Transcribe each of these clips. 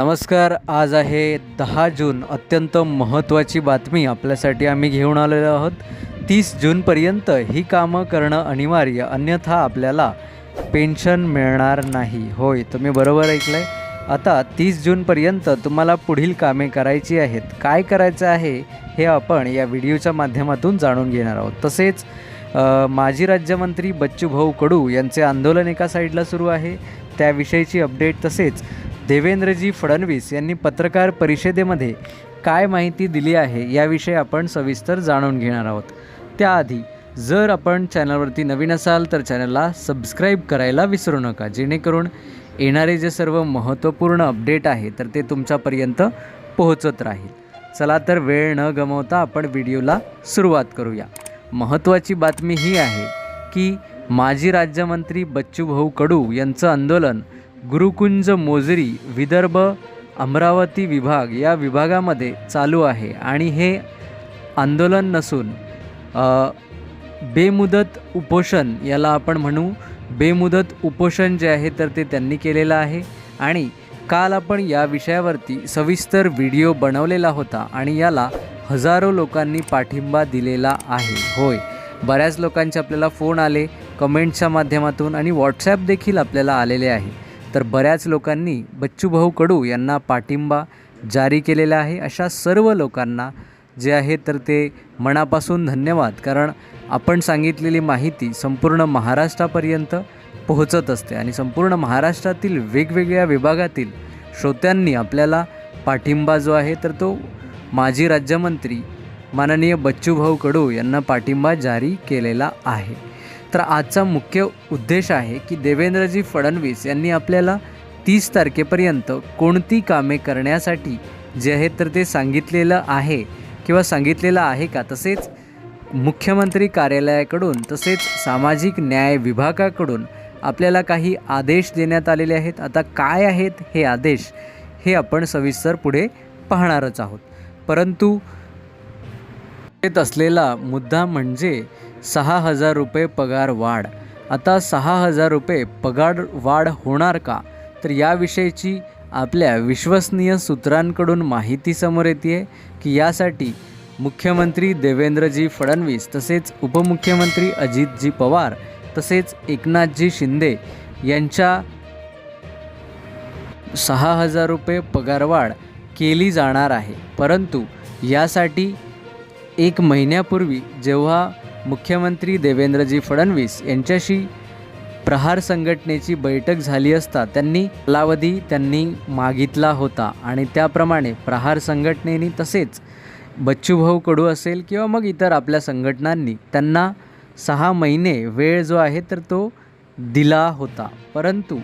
नमस्कार आज आहे दहा जून अत्यंत महत्त्वाची बातमी आपल्यासाठी आम्ही घेऊन आलेलो आहोत. तीस जूनपर्यंत ही कामं करणं अनिवार्य अन्यथा आपल्याला पेन्शन मिळणार नाही. होय तुम्ही बरोबर ऐकलं आहे आता तीस जूनपर्यंत तुम्हाला पुढील कामे करायची आहेत. काय करायचं आहे हे आपण या व्हिडिओच्या माध्यमातून जाणून घेणार आहोत. तसेच माजी राज्यमंत्री बच्चूभाऊ कडू यांचे आंदोलन एका साईडला सुरू आहे. त्याविषयीची अपडेट तसेच देवेंद्रजी फडणवीस यांनी पत्रकार परिषदेमध्ये काय माहिती दिली आहे याविषयी आपण सविस्तर जाणून घेणार आहोत. त्याआधी जर आपण चॅनलवरती नवीन असाल तर चॅनलला सबस्क्राईब करायला विसरू नका जेणेकरून येणारे जे सर्व महत्त्वपूर्ण अपडेट आहे तर ते तुमच्यापर्यंत पोहोचत राहील. चला तर वेळ न गमवता आपण व्हिडिओला सुरुवात करूया. महत्त्वाची बातमी ही आहे की माजी राज्यमंत्री बच्चूभाऊ कडू यांचं आंदोलन गुरुकुंज मोजरी विदर्भ अमरावती विभाग या विभागामध्ये चालू आहे आणि हे आंदोलन नसून बेमुदत उपोषण याला आपण म्हणू. बेमुदत उपोषण जे आहे तर ते त्यांनी केलेलं आहे आणि काल आपण या विषयावरती सविस्तर व्हिडिओ बनवलेला होता आणि याला हजारो लोकांनी पाठिंबा दिलेला आहे. होय बऱ्याच लोकांचे आपल्याला फोन आले कमेंटच्या माध्यमातून आणि व्हॉट्सॲप देखील आपल्याला आलेले आहे. तर बऱ्याच लोकांनी बच्चूभाऊ कडू यांना पाठिंबा जारी केलेला आहे. अशा सर्व लोकांना जे आहे तर ते मनापासून धन्यवाद. कारण आपण सांगितलेली माहिती संपूर्ण महाराष्ट्रापर्यंत पोहोचत असते आणि संपूर्ण महाराष्ट्रातील वेगवेगळ्या विभागातील श्रोत्यांनी आपल्याला पाठिंबा जो आहे तर तो माजी राज्यमंत्री माननीय बच्चूभाऊ कडू यांना पाठिंबा जारी केलेला आहे. तर आजचा मुख्य उद्देश आहे की देवेंद्रजी फडणवीस यांनी आपल्याला तीस तारखेपर्यंत कोणती कामे करण्यासाठी जे आहे तर ते सांगितलेलं आहे किंवा सांगितलेलं आहे का? तसेच मुख्यमंत्री कार्यालयाकडून तसेच सामाजिक न्याय विभागाकडून आपल्याला काही आदेश देण्यात आलेले आहेत. आता काय आहेत हे आदेश हे आपण सविस्तर पुढे पाहणारच आहोत. परंतु येत असलेला मुद्दा म्हणजे सहा हजार रुपये पगार वाढ. आता सहा हजार रुपये पगार वाढ होणार का? तर याविषयीची आपल्या विश्वसनीय सूत्रांकडून माहिती समोर येते की यासाठी मुख्यमंत्री देवेंद्रजी फडणवीस तसेच उपमुख्यमंत्री अजितजी पवार तसेच एकनाथजी शिंदे यांच्या सहा हजार रुपये पगारवाढ केली जाणार आहे. परंतु यासाठी एक महिन्यापूर्वी जेव्हा मुख्यमंत्री देवेंद्रजी फडणवीस यांच्याशी प्रहार संघटनेची बैठक झाली असता त्यांनी कालावधी त्यांनी मागितला होता. आणि त्याप्रमाणे प्रहार संघटनेने तसेच बच्चूभाऊ कडू असेल किंवा मग इतर आपल्या संघटनांनी त्यांना सहा महिने वेळ जो आहे तर तो दिला होता. परंतु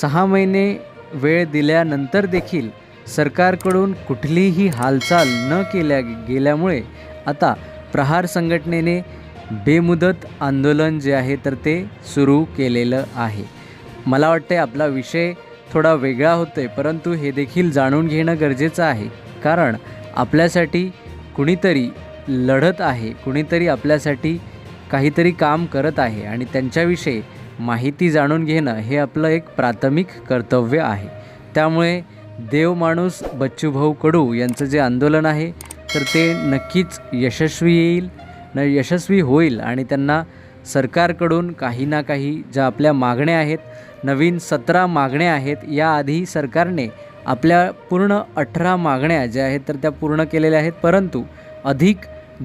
सहा महिने वेळ दिल्यानंतर देखील सरकारकडून कुठलीही हालचाल न केल्या गेल्यामुळे आता प्रहार संघटनेने बेमुदत आंदोलन जे आहे तर ते सुरू केलेलं आहे. मला वाटते आपला विषय थोडा वेगळा होतो आहे परंतु हे देखील जाणून घेणं गरजेचं आहे. कारण आपल्यासाठी कुणीतरी लढत आहे कुणीतरी आपल्यासाठी काहीतरी काम करत आहे आणि त्यांच्याविषयी माहिती जाणून घेणं हे आपलं एक प्राथमिक कर्तव्य आहे. त्यामुळे देव माणूस बच्चूभाऊ कडू यांचं जे आंदोलन आहे तर ते नक्कीच यशस्वी येईल. न यशस्वी होईल आणि त्यांना सरकारकडून काही ना काही ज्या आपल्या मागण्या आहेत नवीन सतरा मागण्या आहेत याआधी सरकारने आपल्या पूर्ण अठरा मागण्या ज्या आहेत तर त्या पूर्ण केलेल्या आहेत. परंतु अधिक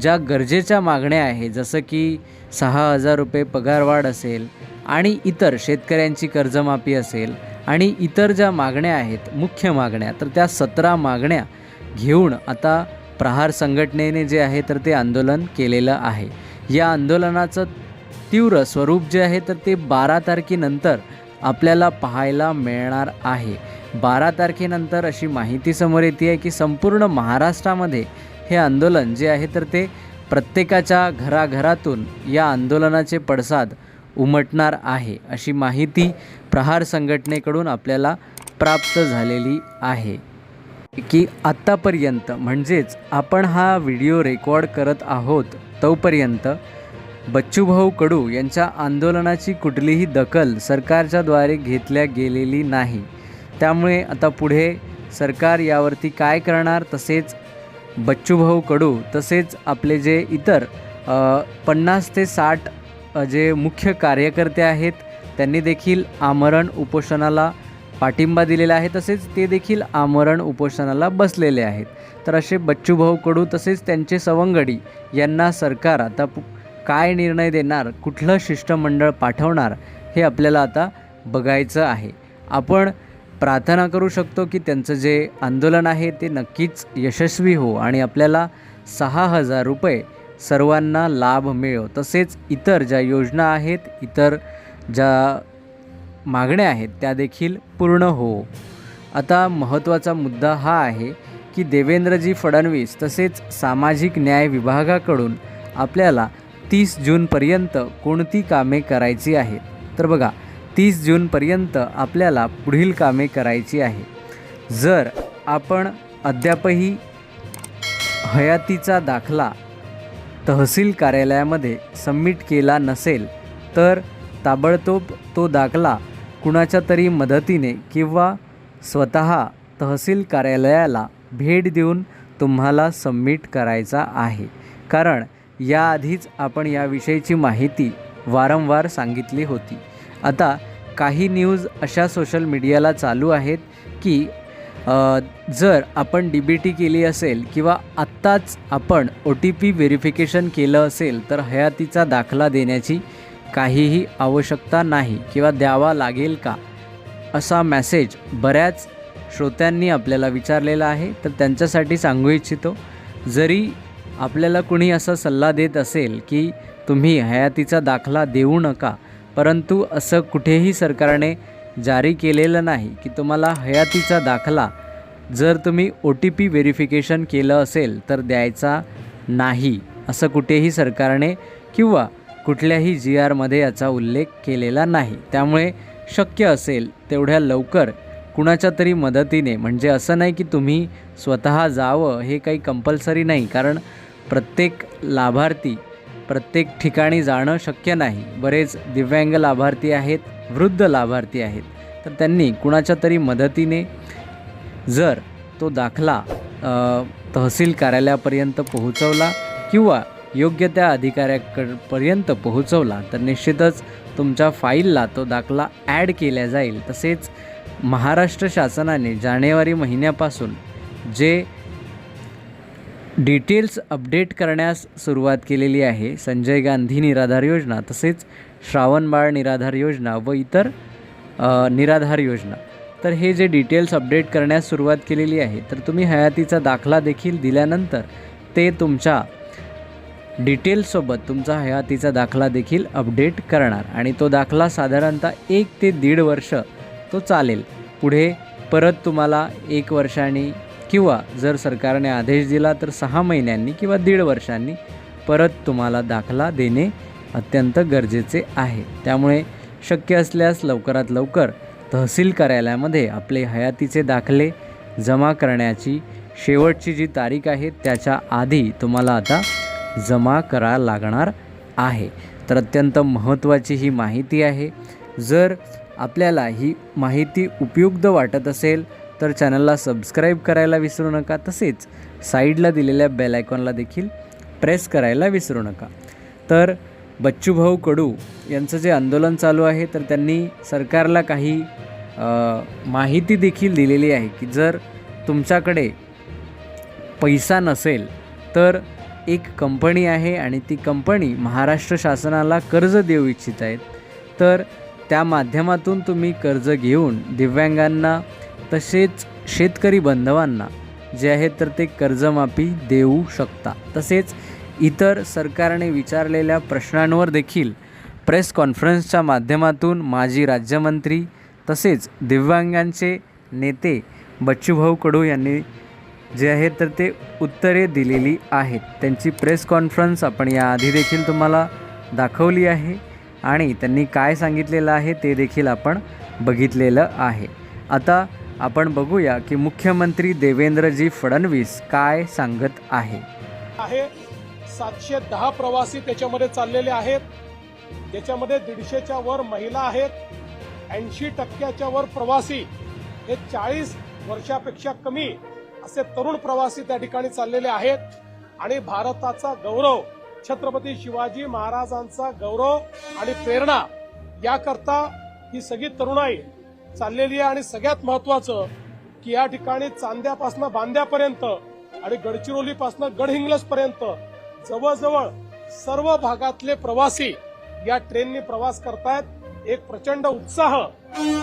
ज्या गरजेच्या मागण्या आहेत जसं की सहा हजार रुपये पगारवाढ असेल आणि इतर शेतकऱ्यांची कर्जमाफी असेल आणि इतर ज्या मागण्या आहेत मुख्य मागण्या तर त्या सतरा मागण्या घेऊन आता प्रहार संघटनेने जे आहे तर ते आंदोलन केलेलं आहे. या आंदोलनाचं तीव्र स्वरूप जे आहे तर ते बारा तारखेनंतर आपल्याला पाहायला मिळणार आहे. बारा तारखेनंतर अशी माहिती समोर येते आहे की संपूर्ण महाराष्ट्रामध्ये हे आंदोलन जे आहे तर ते प्रत्येकाच्या घराघरातून या आंदोलनाचे पडसाद उमटणार आहे. अशी माहिती प्रहार संघटनेकडून आपल्याला प्राप्त झालेली आहे. की आत्तापर्यंत म्हणजेच आपण हा व्हिडिओ रेकॉर्ड करत आहोत तोपर्यंत बच्चूभाऊ कडू यांच्या आंदोलनाची कुठलीही दखल सरकारच्या द्वारे घेतल्या गेलेली नाही. त्यामुळे आता पुढे सरकार यावरती काय करणार तसेच बच्चूभाऊ कडू तसेच आपले जे इतर पन्नास ते साठ जे मुख्य कार्यकर्ते आहेत त्यांनी देखील आमरण उपोषणाला पाठिंबा दिलेला आहे तसेच ते देखील आमरण उपोषणाला बसलेले आहेत. तर असे बच्चूभाऊ कडू तसेच त्यांचे सवंगडी यांना सरकार आता काय निर्णय देणार कुठलं शिष्टमंडळ पाठवणार हे आपल्याला आता बघायचं आहे. आपण प्रार्थना करू शकतो की त्यांचं जे आंदोलन आहे ते नक्कीच यशस्वी हो आणि आपल्याला सहा हजार रुपये सर्वांना लाभ मिळो. तसेच इतर ज्या योजना आहेत इतर ज्या मागण्या आहेत त्या देखील पूर्ण हो. आता महत्त्वाचा मुद्दा हा आहे की देवेंद्रजी फडणवीस तसेच सामाजिक न्याय विभागाकडून आपल्याला तीस जूनपर्यंत कोणती कामे करायची आहेत? तर बघा तीस जूनपर्यंत आपल्याला पुढील कामे करायची आहे जर आपण अद्यापही हयातीचा दाखला तहसील कार्यालयामध्ये सबमिट केला नसेल तर ताबडतोब तो दाखला कुणाच्या तरी मदतीने किंवा स्वतः तहसील कार्यालयाला भेट देऊन तुम्हाला सबमिट करायचा आहे. कारण याआधीच आपण याविषयीची माहिती वारंवार सांगितली होती. आता काही न्यूज अशा सोशल मीडियाला चालू आहेत की जर आपण डी बी टी केली असेल किंवा आत्ताच आपण ओ टी पी व्हेरिफिकेशन केलं असेल तर हयातीचा दाखला देण्याची काहीही आवश्यकता नाही किंवा द्यावा लागेल का? असा मेसेज बऱ्याच श्रोत्यांनी आपल्याला विचारलेला आहे. तर त्यांच्यासाठी सांगू इच्छितो जरी आपल्याला कुणी असा सल्ला देत असेल की तुम्ही हयातीचा दाखला देऊ नका परंतु असं कुठेही सरकारने जारी केलेलं नाही की तुम्हाला हयातीचा दाखला जर तुम्ही ओ टी पी व्हेरिफिकेशन केलं असेल तर द्यायचा नाही असं कुठेही सरकारने किंवा कुठल्याही जी आरमध्ये याचा उल्लेख केलेला नाही. त्यामुळे शक्य असेल तेवढ्या लवकर कुणाच्या तरी मदतीने म्हणजे असं नाही की तुम्ही स्वतः जावं हे काही कंपल्सरी नाही. कारण प्रत्येक लाभार्थी प्रत्येक ठिकाणी जाणं शक्य नाही. बरेच दिव्यांग लाभार्थी आहेत वृद्ध लाभार्थी आहेत. तर त्यांनी कुणाच्या तरी मदतीने जर तो दाखला तहसील कार्यालयापर्यंत पोहोचवला किंवा योग्य त्या अधिकाऱ्याकडपर्यंत पोहोचवला तर निश्चितच तुमच्या फाईलला तो दाखला ॲड केला जाईल. तसेच महाराष्ट्र शासनाने जानेवारी महिन्यापासून जे डिटेल्स अपडेट करण्यास सुरुवात केलेली आहे संजय गांधी निराधार योजना तसेच श्रावणबाळ निराधार योजना व इतर निराधार योजना. तर हे जे डिटेल्स अपडेट करण्यास सुरुवात केलेली आहे तर तुम्ही हयातीचा दाखला देखील दिल्यानंतर ते तुमच्या डिटेल्ससोबत तुमचा हयातीचा दाखला देखील अपडेट करणार. आणि तो दाखला साधारणतः एक ते दीड वर्ष तो चालेल. पुढे परत तुम्हाला एक वर्षांनी किंवा जर सरकारने आदेश दिला तर सहा महिन्यांनी किंवा दीड वर्षांनी परत तुम्हाला दाखला देणे अत्यंत गरजेचे आहे. त्यामुळे शक्य असल्यास लवकरात लवकर तहसील कार्यालयामध्ये आपले हयातीचे दाखले जमा करण्याची शेवटची जी तारीख आहे त्याच्या आधी तुम्हाला आता जमा करा लागणार आहे. तर अत्यंत महत्त्वाची ही माहिती आहे. जर आपल्याला ही माहिती उपयुक्त वाटत असेल तर चॅनलला सबस्क्राईब करायला विसरू नका. तसेच साईडला दिलेल्या बेल आयकॉनला देखील प्रेस करायला विसरू नका. तर बच्चूभाऊ कडू यांचं जे आंदोलन चालू आहे तर त्यांनी सरकारला काही माहिती देखील दिलेली आहे की जर तुमच्याकडे पैसा नसेल तर एक कंपनी आहे आणि ती कंपनी महाराष्ट्र शासनाला कर्ज देऊ इच्छित आहेत. तर त्या माध्यमातून तुम्ही कर्ज घेऊन दिव्यांगांना तसेच शेतकरी बांधवांना जे आहे तर ते कर्जमाफी देऊ शकता. तसेच इतर सरकारने विचारलेल्या प्रश्नांवर देखील प्रेस कॉन्फरन्सच्या माध्यमातून माजी राज्यमंत्री तसेच दिव्यांगांचे नेते बच्चूभाऊ कडू यांनी जे आहे तर ते उत्तरे दिलेली आहेत. त्यांची प्रेस कॉन्फरन्स आपण याआधी देखील तुम्हाला दाखवली आहे आणि त्यांनी काय सांगितलेलं आहे ते देखील आपण बघितलेलं आहे. आता आपण बघूया की मुख्यमंत्री देवेंद्रजी फडणवीस काय सांगत आहे. आहे. सातशे दहा प्रवासी त्याच्यामध्ये चाललेले आहेत. त्याच्यामध्ये दीडशेच्या वर महिला आहेत. ऐंशी टक्क्याच्या वर प्रवासी. हे चाळीस वर्षापेक्षा कमी असे तरुण प्रवासी त्या ठिकाणी चाललेले आहेत. आणि भारताचा गौरव छत्रपती शिवाजी महाराजांचा गौरव आणि प्रेरणा याकरता ही सगळी तरुणाई चाललेली आहे. आणि सगळ्यात महत्वाचं की या ठिकाणी चांद्यापासनं बांद्यापर्यंत आणि गडचिरोलीपासून गडहिंग्लजपर्यंत जवळजवळ सर्व भागातले प्रवासी या ट्रेननी प्रवास करतायत. एक प्रचंड उत्साह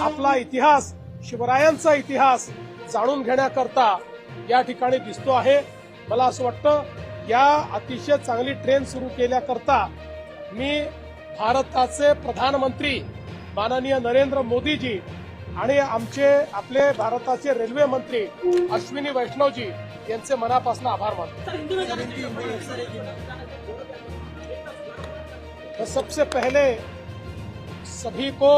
आपला इतिहास शिवरायांचा इतिहास जाणून घेण्याकरता या ठिकाणी दिसतो आहे. मला असं वाटतं या अतिशय चांगली ट्रेन सुरू केल्याकरता मी भारताचे प्रधानमंत्री माननीय नरेंद्र मोदीजी आणि आमचे आपले भारताचे रेल्वे मंत्री अश्विनी वैष्णवजी यांचे मनापासून आभार मानतो. तो सबसे पहले सभी को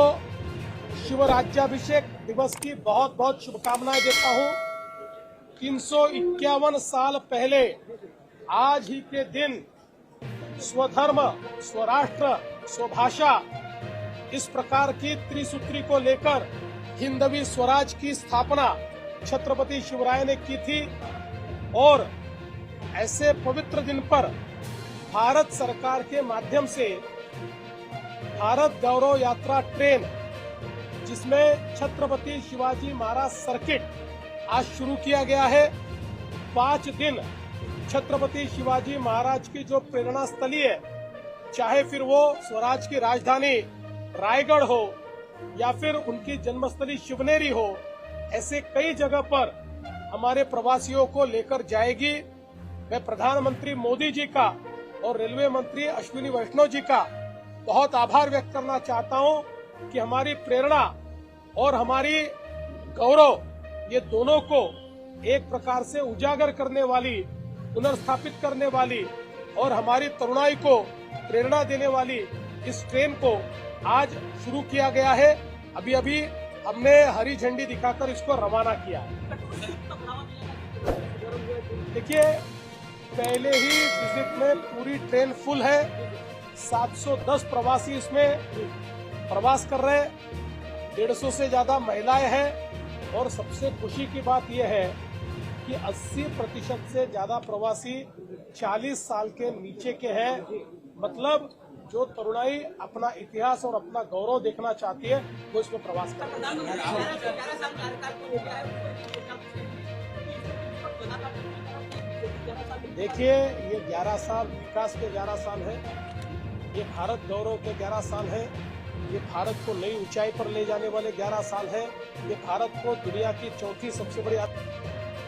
शिवराज्याभिषेक दिवस की बहुत बहुत शुभकामनाएं देता हूं। तीन सौ इक्यावन साल पहले, आज ही के दिन, स्वधर्म, स्वराष्ट्र, स्वभाषा, इस प्रकार की त्रिसूत्री को लेकर हिंदवी स्वराज की स्थापना छत्रपति शिवराय ने की थी और ऐसे पवित्र दिन पर भारत सरकार के माध्यम से भारत गौरव यात्रा ट्रेन, जिसमें छत्रपति शिवाजी महाराज सर्किट आज शुरू किया गया है। पाँच दिन छत्रपति शिवाजी महाराज की जो प्रेरणा स्थली है, चाहे फिर वो स्वराज की राजधानी रायगढ़ हो, या फिर उनकी जन्मस्थली शिवनेरी हो, ऐसे कई जगह पर हमारे प्रवासियों को लेकर जाएगी। मैं प्रधानमंत्री मोदी जी का और रेलवे मंत्री अश्विनी वैष्णव जी का बहुत आभार व्यक्त करना चाहता हूँ कि हमारी प्रेरणा और हमारी गौरव ये दोनों को एक प्रकार से उजागर करने वाली, पुनर्स्थापित करने वाली और हमारी तरुणाई को प्रेरणा देने वाली इस ट्रेन को आज शुरू किया गया है। अभी अभी हमने हरी झंडी दिखाकर इसको रवाना किया। देखिए, पहले ही विज़िट में पूरी ट्रेन फुल है। 710 प्रवासी इसमें प्रवास कर रहे हैं। 150 से ज़्यादा महिलाएँ हैं। और सबसे खुशी की बात यह है कि 80 प्रतिशत से ज़्यादा प्रवासी 40 साल के नीचे के हैं। मतलब जो तरुणाई अपना इतिहास और अपना गौरव देखना चाहती है, वो इसमें प्रवास कर देखिए, ये 11 साल, विकास के 11 साल है। ये भारत गौरव के 11 साल है। ये भारत को नई ऊंचाई पर ले जाने वाले 11 साल है। ये भारत को दुनिया की चौथी सबसे बड़ी